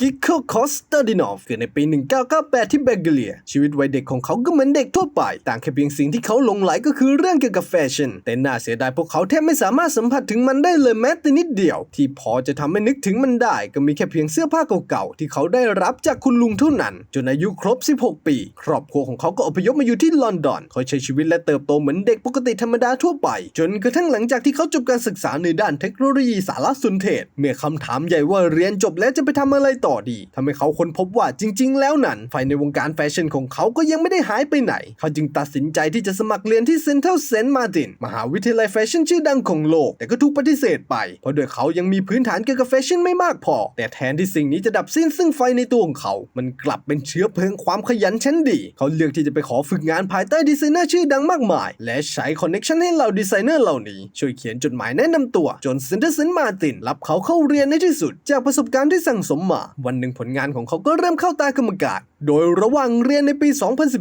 กิคโคคอสตาดินอฟเกิดในปี 1998 ที่เบลเกีย ชีวิตวัยเด็กของเขาก็เหมือนเด็กทั่วไป ต่างแค่เพียงสิ่งที่เขาหลงไหลก็คือเรื่องเกี่ยวกับแฟชั่น แต่น่าเสียดายพวกเขาแทบไม่สามารถสัมผัสถึงมันได้เลยแม้แต่นิดเดียว ที่พอจะทำให้นึกถึงมันได้ ก็มีแค่เพียงเสื้อผ้าเก่าๆ ที่เขาได้รับจากคุณลุงเท่านั้น จนอายุครบ 16 ปี ครอบครัวของเขาก็อพยพมาอยู่ที่ลอนดอนเขาใช้ชีวิตและเติบโตเหมือนเด็กปกติธรรมดาทั่วไป จนกระทั่งหลังจากที่เขาจบการศึกษาในด้านเทคโนโลยีสารสนเทศ เมื่อคำถามใหญ่ว่าเรียนจบแล้วจะไปทำอะไรต่อดีทำให้เขาค้นพบว่าจริง ๆ แล้วนั้นไฟในวงการแฟชั่นของเขาก็ยังไม่ได้หายไปไหน เขาจึงตัดสินใจที่จะสมัครเรียนที่เซนทรัลเซนต์มาตินมหาวิทยาลัยแฟชั่นชื่อดังของโลก แต่ก็ถูกปฏิเสธไป เพราะด้วยเขายังมีพื้นฐานเกี่ยวกับแฟชั่นไม่มากพอ แต่แทนที่สิ่งนี้จะดับสิ้นซึ่งไฟในตัวของเขา มันกลับเป็นเชื้อเพลิงความขยันชั้นดี เขาเลือกที่จะไปขอฝึกงานภายใต้ดีไซเนอร์ชื่อดังมากมาย และใช้คอนเน็ชันให้เหล่าดีไซเนอร์เหล่านี้ ช่วยเขียนจดหมายแนะนำตัว จนเซนเตอร์เซนต์มาตินรับเขาเข้าเรียนในที่สุด จากประสบการณ์ที่สั่งสมมาวันหนึ่งผลงานของเขาก็เริ่มเข้าตากรรมการ โดยระหว่างเรียนในปี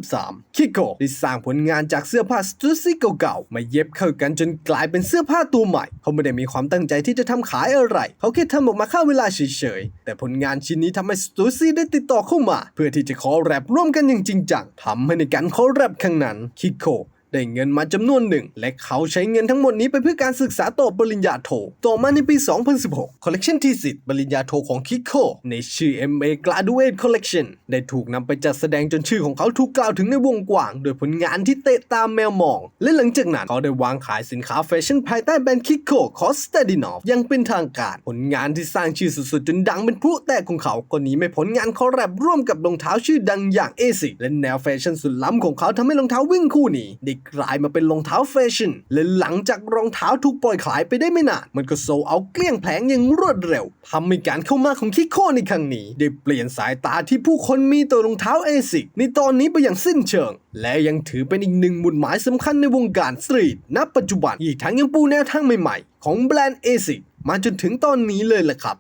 2013 คิโกะได้สร้างผลงานจากเสื้อผ้าสตูซี่เก่าๆ มาเย็บเข้ากันจนกลายเป็นเสื้อผ้าตัวใหม่ เขาไม่ได้มีความตั้งใจที่จะทำขายอะไร เขาแค่ทำออกมาค่าเวลาเฉยๆ แต่ผลงานชิ้นนี้ทำให้สตูซี่ได้ติดต่อเข้ามา เพื่อที่จะขอแรปร่วมกันอย่างจริงจังทำให้ในการขอแรปครั้งนั้นคิโกะ ได้เงินมาจำนวนหนึ่ง และเขาใช้เงินทั้งหมดนี้ไปเพื่อการศึกษาต่อปริญญาโท ต่อมาในปี 2016 คอลเลกชันที่10ปริญญาโทของคิโคในชื่อ MA Graduate Collection ได้ถูกนำไปจัดแสดงจนชื่อของเขาถูกกล่าวถึงในวงกว้าง โดยผลงานที่เตะตามแมวมอง และหลังจากนั้นเขาได้วางขายสินค้าแฟชั่นภายใต้แบรนด์คิโคคอสตาดินอฟยังเป็นทางการ ผลงานที่สร้างชื่อสุดๆ จนดังเป็นพลุแตกของเขาก็หนีไม่พ้นงานคอแลบร่วมกับรองเท้าชื่อดังอย่างเอซิและแนวแฟชั่นสุดล้ำของเขาทำให้รองเท้าวิ่งคู่นี้ได้กลายมาเป็นรองเท้าแฟชั่น และหลังจากรองเท้าถูกปล่อยขายไปได้ไม่นาน มันก็โซเอาเกลี้ยงแผงอย่างรวดเร็วทำให้การเข้ามาของคิโคในครั้งนี้ ได้เปลี่ยนสายตาที่ผู้คนมีต่อรองเท้าเอซิกในตอนนี้ไปอย่างสิ้นเชิง และยังถือเป็นอีกหนึ่งมุดหมายสำคัญในวงการสตรีทณปัจจุบันอีกทั้งยังปูแนวทางใหม่ๆ ของแบรนด์เอซิกมาจนถึงตอนนี้เลยแหละครับ